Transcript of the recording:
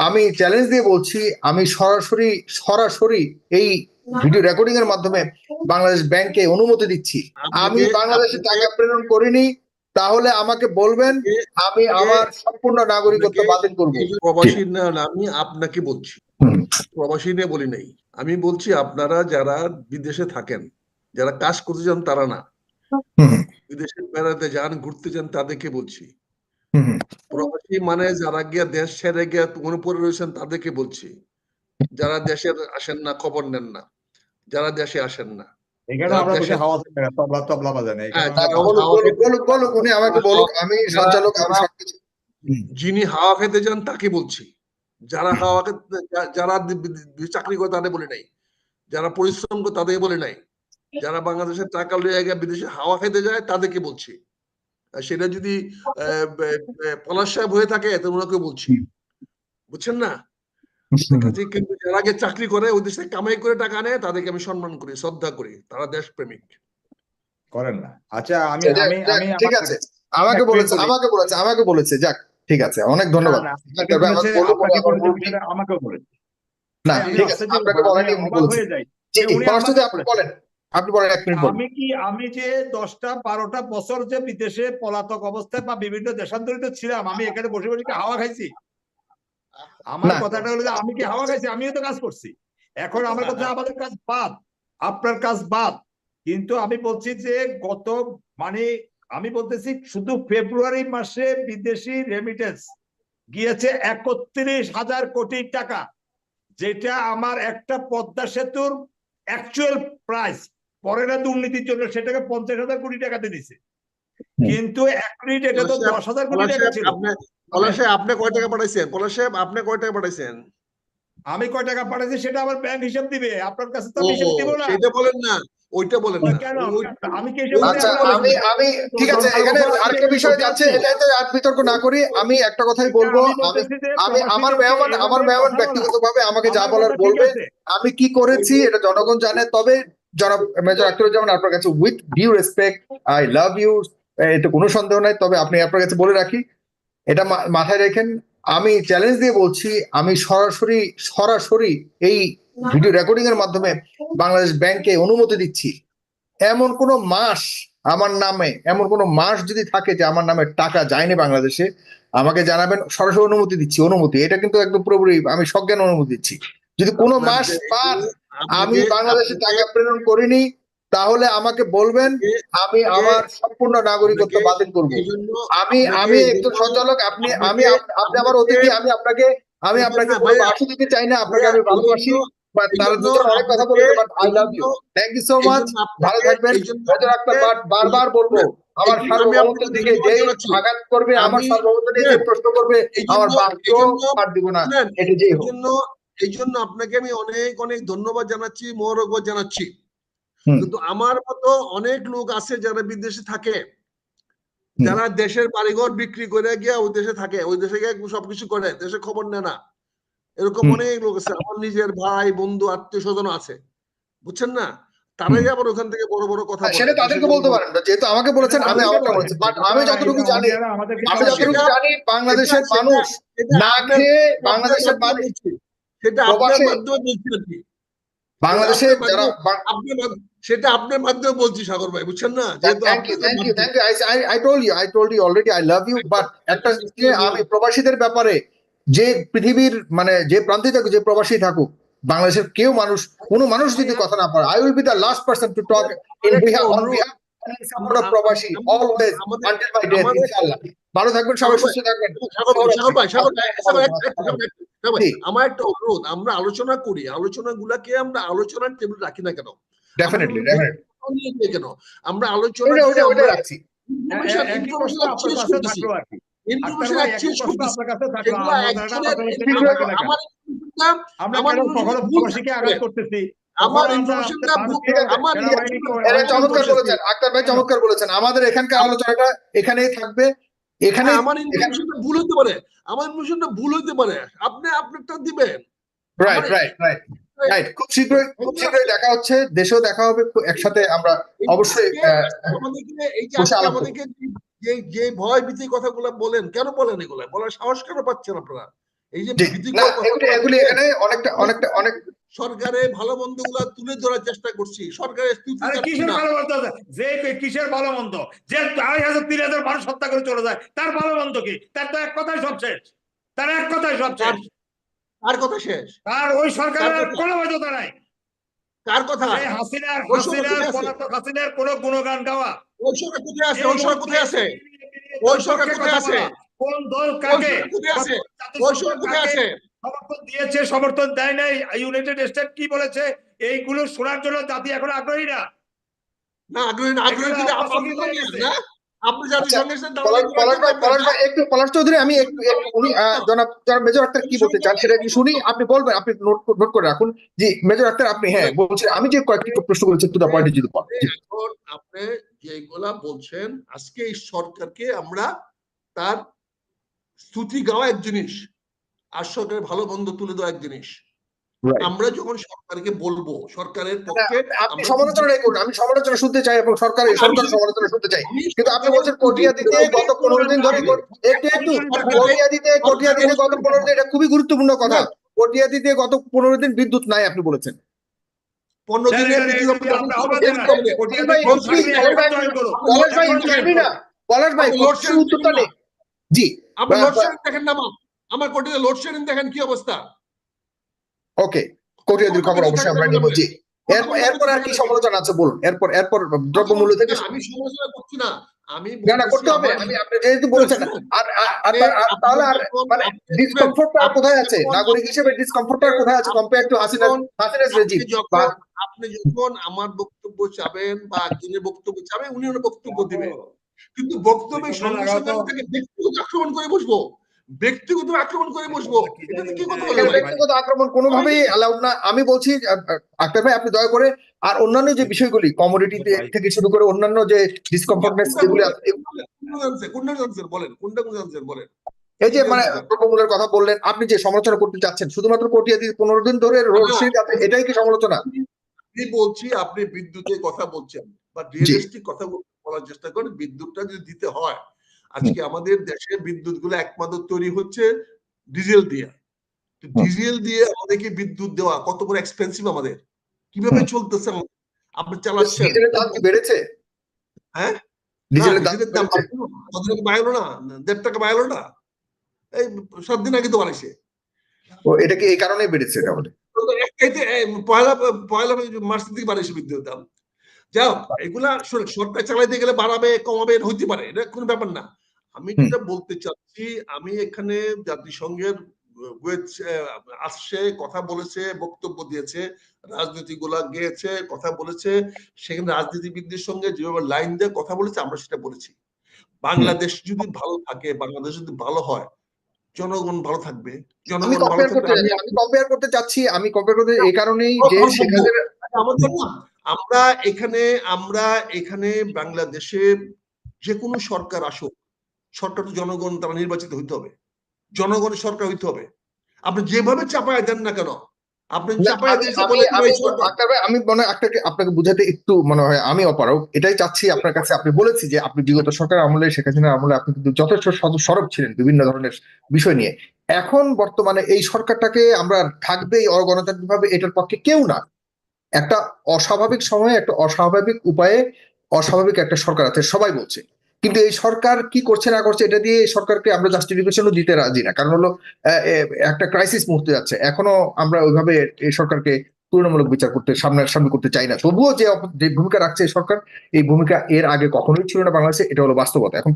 আমি চ্যালেঞ্জ দিয়ে বলছি আমি সরাসরি সরাসরি এই ভিডিও রেকর্ডিং এর মাধ্যমে বাংলাদেশ ব্যাংকে অনুমতি দিচ্ছি। আমি বাংলাদেশে টাকা প্রেরণ করিনি তাহলে আমাকে বলবেন আমি আমার সম্পূর্ণ নাগরিকত্ব বাতিল করব। প্রবাসী না আমি আপনাকে বলছি। প্রবাসী নিয়ে বলি নাই। আমি বলছি আপনারা যারা বিদেশে থাকেন যারা কাজ করতে যান তারা না। বিদেশে বেড়াতে যান ঘুরতে যান তাদেরকে বলছি। প্রবাসী মানে যারা গিয়া দেশ ছেড়ে গিয়া পড়ে রয়েছেন তাদেরকে বলছি যারা দেশের আসেন না খবর নেন না। যারা দেশে আসেন না। এখানে আমরা বসে হাওয়া তবলা তবলা বাজানে। হ্যাঁ, এখানে যারা বলুক, বলুক, বলুক, বলুক, উনি আমাকে বলুক আমি সঞ্চালক যিনি হাওয়া খেতে যান তাকে বলছি। যারা হাওয়া খেতে যারা চাকরি করে তাদের বলে নাই। যারা পরিশ্রম করে তাদের বলে নাই। যারা বাংলাদেশের টাকা গিয়ে বিদেশে হাওয়া খেতে যায় তাদেরকে বলছি। সেটা যদি বে- পলাশ সাহেব হয়ে থাকে তো ওনাকে বলছি। বুঝছেন না? কাজে কিন্তু যারা আগে চাকরি করে ওই দেশে কামাই করে টাকা নেয় তাদেরকে আমি সম্মান করি শ্রদ্ধা করি তারা দেশপ্রেমিক। করেন না। আচ্ছা আমি যাক, আমি আমি ঠিক আছে। আমাকে বলেছে আমাকে বলেছে আমাকে বলেছে যাক ঠিক আছে অনেক ধন্যবাদ। আমাকে বলেছে, না ঠিক আছে আপনাকে বলেছে আপনি বলেন। আপনি বলেন এক মিনিট আমি কি আমি যে দশটা বারোটা বছর যে বিদেশে পলাতক অবস্থায় বা বিভিন্ন দেশান্তরিত ছিলাম আমি এখানে বসে বসে কি হাওয়া খাইছি? আমার কথাটা হলো যে আমি কি হাওয়া খাইছি? আমিও তো কাজ করছি। এখন আমার কথা আমাদের কাজ বাদ আপনার কাজ বাদ। কিন্তু আমি বলছি যে গত মানে আমি বলতেছি শুধু ফেব্রুয়ারি মাসে বিদেশি রেমিটেন্স গিয়েছে একত্রিশ হাজার কোটি টাকা যেটা আমার একটা পদ্মা সেতুর অ্যাকচুয়াল প্রাইস পরে না দুর্নীতির জন্য সেটাকে পঞ্চাশ হাজার কোটি টাকাতে দিছে। কিন্তু এক মিনিট এটা তো দশ হাজার কোটি টাকা ছিল। আপনি পলাশ আপনি কয় টাকা পাঠাইছেন? পলাশ আপনি কয় টাকা পাঠাইছেন? আমি কয় টাকা পাঠাইছি সেটা আমার ব্যাংক হিসাব দিবে। আপনার কাছে তো হিসাব দিব না। সেটা বলেন না ওইটা বলেন না। কেন? আমি কি হিসাব আচ্ছা আমি আমি ঠিক আছে এখানে আরেকটা বিষয় যাচ্ছে এটাতে আর বিতর্ক না করি। আমি একটা কথাই বলব আমি আমি আমার মেহমান আমার মেহমান ব্যক্তিগতভাবে আমাকে যা বলার বলবে। আমি কি করেছি এটা জনগণ জানে। তবে মেজর আখতারুজ্জামান আপনার কাছে with due respect I love you এটা কোনো সন্দেহ নাই। তবে আপনি আপনার কাছে বলে রাখি, এটা মাথায় রেখেন, আমি চ্যালেঞ্জ দিয়ে বলছি, আমি সরাসরি সরাসরি এই ভিডিও রেকর্ডিং এর মাধ্যমে বাংলাদেশ ব্যাংকে অনুমতি দিচ্ছি। এমন কোনো মাস আমার নামে, এমন কোনো মাস যদি থাকে যে আমার নামে টাকা যায়নি বাংলাদেশে, আমাকে জানাবেন, সরাসরি অনুমতি দিচ্ছি, অনুমতি। এটা কিন্তু একদম পুরোপুরি আমি সজ্ঞান অনুমতি দিচ্ছি। যদি কোনো মাস পান আমি বাংলাদেশে টাকা প্রেরণ করিনি তাহলে আমাকে বলবেন আমি আমার সম্পূর্ণ নাগরিকত্ব বাতিল করব। আমি আমি একজন সঞ্চালক আপনি আমি আপনি আমার অতিথি আমি আপনাকে আমি আপনাকে ভাইয়া- দিতে চাই না আপনাকে আমি ভালোবাসি জন্য- বা এই তার জন্য ভিতরে অনেক কথা বলতে but I love you thank you so much ভালো থাকবেন বাট বারবার বলব আমার সার্বভৌমত্বের দিকে ধন্যবাদ আঘাত করবে আমার সার্বভৌমত্ব নিয়ে প্রশ্ন করবে আমার বাক্য পার দিব না এটা যেই হোক। জন্য এই জন্য আপনাকে আমি অনেক অনেক ধন্যবাদ জানাচ্ছি মোহরকবাদ জানাচ্ছি। কিন্তু আমার মতো অনেক লোক আছে যারা বিদেশে থাকে যারা দেশের বাড়িঘর বিক্রি করে গিয়া ওই দেশে থাকে ওই দেশে গিয়ে সবকিছু করে দেশে খবর নেয় না। এরকম অনেক লোক আছে আমার নিজের ভাই বন্ধু আত্মীয় স্বজন আছে বুঝছেন না? তারাই আবার ওখান থেকে বড় বড় কথা হ্যাঁ, সেটা তাদেরকে বলতে পারেন যেহেতু আমাকে বলেছেন আমি আমারটা বলছি বাট আমি যতটুকু জানি আমি যতটুকু জানি বাংলাদেশের মানুষ না খেয়ে বাংলাদেশের মানুষ। সেটা আপনার মাধ্যমে বলছি আর বাংলাদেশে যারা মাধ্যমে- আপনার মাধ্যমে- সেটা আপনার মাধ্যমে বলছি সাগর ভাই বুঝছেন না? Thank you thank you thank you I I told you I told you already I love you but একটা আমি প্রবাসীদের ব্যাপারে যে পৃথিবীর মানে যে প্রান্তে থাকুক যে প্রবাসী থাকুক বাংলাদেশের কেউ মানুষ কোনো মানুষ যদি কথা না পারে I will be the last person to talk in behalf on behalf প্রবাসী অলওয়েজ আনটিল মাই ডেথ ইনশাআল্লাহ। ভালো থাকবেন সবাই সুস্থ থাকবেন। জি। আমার একটা অনুরোধ আমরা আলোচনা করি আলোচনা গুলাকে আমরা আলোচনার টেবিল রাখি না কেন? ডেফিনেটলি কেন? আমরা আলোচনা আমাদের এখানকার আলোচনাটা এখানেই থাকবে। এখানে হ্যাঁ, আমার ইনফরমেশনটা ভুল হতে পারে। আমার ইনফরমেশনটা ভুল হতে পারে। আপনি আপনারটা দিবেন। রাইট রাইট রাইট রাইট খুব শীঘ্রই খুব শীঘ্রই দেখা হচ্ছে দেশেও দেখা হবে খুব একসাথে আমরা অবশ্যই এই যে। আমাদেরকে যে যে ভয় ভীতি কথাগুলো বলেন কেন বলেন এগুলো? বলার সাহস কেন পাচ্ছেন আপনারা? এই যে এগুলি এখানে অনেকটা অনেকটা অনেক সরকারের ভালো মন্দগুলা তুলে ধরার চেষ্টা করছি। সরকারের কিসের ভালো মন্দ যে কিসের ভালো মন্দ যে আড়াই হাজার তিন হাজার মানুষ হত্যা করে চলে যায় তার ভালো মন্দ কি? তার তো এক কথাই সব শেষ। তার এক কথাই সব শেষ। কার কথা শেষ। আর ওই সরকারের তার আর কোনো বৈধতা নাই। কার কথা? হাসিনার সরকার হাসিনার পলাতক হাসিনার কোনো গুণগান গাওয়া। ওই সরকার কোথায় আছে? ওই সরকার কোথায় আছে? ওই সরকার কোথায় আছে? কোন দল কাকে? কোথায় আছে? জাতিসংঘ ওই সরকার কোথায় আছে? সমর্থন দিয়েছে সমর্থন দেয় নাই। ইউনাইটেড স্টেট কি বলেছে? এইগুলো শোনার জন্য জাতি এখন আগ্রহী না। আগ্রহী আগ্রহী হয়ে দাঁড়ান পলাশ একটু চৌধুরী আমি জনাব জনাব মেজর আক্তার কি বলতে চান সেটা একটু শুনি। আপনি বলবেন আপনি নোট নোট করে রাখুন মেজর আক্তার আপনি হ্যাঁ বলছেন আমি যে কয়েকটি প্রশ্ন করেছি টু দা পয়েন্ট যদি এখন আপনি যেগুলা বলছেন আজকে এই সরকারকে আমরা তার স্তুতি গাওয়া এক জিনিস। আর সরকারের ভালো মন্দ তুলে দেওয়া এক জিনিস। আমরা যখন সরকারকে বলব সরকারের পক্ষে আপনি সমালোচনা করুন। আমি সমালোচনা শুনতে চাই এবং সরকার এই সমালোচনা শুনতে চাই। কিন্তু আপনি বলছেন কটিয়া দিতে গত পনেরো দিন ধরে একটু একটু। কটিয়া দিতে কটিয়া দিতে গত পনেরো দিন এটা খুবই গুরুত্বপূর্ণ কথা। কটিয়া দিতে গত পনেরো দিন বিদ্যুৎ নাই আপনি বলেছেন। পনেরো দিনে ভাই, সরকারি ভাই, উত্তরটা নেই। জি। আপনি দেখেন না মা। আমার কোটিতে লোডশেডিং দেখেন কি অবস্থা? ওকে কটিয়াদির খবর অবশ্যই আমরা নিব জি। এরপর এরপর আর কি সমালোচনা আছে বলুন। এরপর এরপর দ্রব্যমূল্য থেকে আমি সমালোচনা করছি না। আমি না না করতে হবে। আমি আপনি যেহেতু বলেছেন আর আর- তাহলে আর মানে ডিসকমফোর্টটা কোথায় আছে? নাগরিক হিসেবে ডিসকমফোর্টটা কোথায় আছে compare to Hasina Hasina's regime আপনি যখন আমার বক্তব্য চাবেন বা একজনের বক্তব্য চাবেন উনি ওনার বক্তব্য দিবেন। কিন্তু বক্তব্যের বিপ্লব সঙ্গে সঙ্গে তাকে ব্যক্তিগত আক্রমণ করে বসবো। ব্যক্তিগত আক্রমণ করে বসবো। এটা কি কথা হলো ব্যক্তিগত আক্রমণ কোনোভাবেই অ্যালাউড না। আমি বলছি আক্তার ভাই আপনি দয়া করে আর অন্যান্য যে বিষয়গুলি কমোডিটি থেকে শুরু করে অন্যান্য যে ডিসকমফোর্টনেস যেগুলি আছে কোনটা জানছে বলেন? কোনটা কোন জানছে বলেন? এই যে মানে দ্রব্যমূল্যের কথা বললেন আপনি যে সমালোচনা করতে চাচ্ছেন শুধুমাত্র কটিয়াদি পনেরো দিন ধরে রোড সিরিজ আছে এটাই কি সমালোচনা? আমি বলছি আপনি বিদ্যুতের কথা বলছেন বা রিয়েলিস্টিক কথা বলার চেষ্টা করেন বিদ্যুৎটা যদি দিতে হয় আজকে আমাদের দেশে বিদ্যুৎ গুলো একমাত্র তৈরি হচ্ছে ডিজেল দিয়ে। ডিজেল দিয়ে আমাদেরকে বিদ্যুৎ দেওয়া কত বড় এক্সপেন্সিভ আমাদের। কীভাবে চলতেছে? আপনি চালাচ্ছেন। ডিজেলের দাম কি বেড়েছে? হ্যাঁ? ডিজেলের দাম ডিজেলের দাম বাড়লো না দেড় টাকা বাড়লো না। এই সাত দিন আগে তো বাড়াইছে ও এটা কি এই কারণেই বেড়েছে তাহলে? পয়লা পয়লা মার্চের দিকে বিদ্যুৎ দাম। যাই হোক এগুলা সরকার চালাইতে গেলে বাড়াবে কমাবে হইতে পারে এটা কোনো ব্যাপার না। আমি যেটা বলতে চাচ্ছি আমি এখানে জাতিসংঘের আসছে কথা বলেছে বক্তব্য দিয়েছে রাজনীতি গুলা গিয়েছে কথা বলেছে সেখানে রাজনীতিবিদদের সঙ্গে যেভাবে লাইন দিয়ে কথা বলেছে আমরা সেটা বলেছি বাংলাদেশ যদি ভালো থাকে বাংলাদেশ যদি ভালো হয় জনগণ ভালো থাকবে আমি জনগণ ভালো থাকবে আমি কম্পেয়ার করতে চাচ্ছি আমি কম্পেয়ার করতে এই কারণেই যে ও, ও, ও, শেখ হাসিনা আমাদের আমরা এখানে আমরা এখানে বাংলাদেশে যে কোনো সরকার আসুক সরকার তো জনগণ তারা নির্বাচিত হইতে হবে। জনগণের সরকার হইতে হবে। আপনি যেভাবে চাপায় দেন না কেন আপনি চাপায় আমি- মনে আপনাকে আপনাকে বুঝাতে একটু মনে হয় আমি অপারক এটাই চাচ্ছি আপনার কাছে। আপনি বলেছি যে আপনি বিগত সরকার আমলে শেখ হাসিনার আমলে আপনি কিন্তু যথেষ্ট সরব ছিলেন বিভিন্ন ধরনের বিষয় নিয়ে। এখন বর্তমানে এই সরকারটাকে আমরা থাকবে অগণতান্ত্রিক ভাবে এটার পক্ষে কেউ না। একটা অস্বাভাবিক সময়ে একটা অস্বাভাবিক উপায়ে অস্বাভাবিক একটা সরকার আছে সবাই বলছে। কিন্তু এই সরকার কি করছে না করছে এটা দিয়ে সরকারকে আমরা জাস্টিফিকেশনও দিতে রাজি না। কারণ হলো একটা ক্রাইসিস মুহূর্তে যাচ্ছে। এখনও আমরা ওইভাবে এই সরকারকে তুলনামূলক বিচার করতে সামনে সামনে করতে চাই না। তবুও যে ভূমিকা রাখছে সরকার, এই ভূমিকা এর আগে কখনোই ছিল না বাংলাদেশে, এটা হলো বাস্তবতা। এখন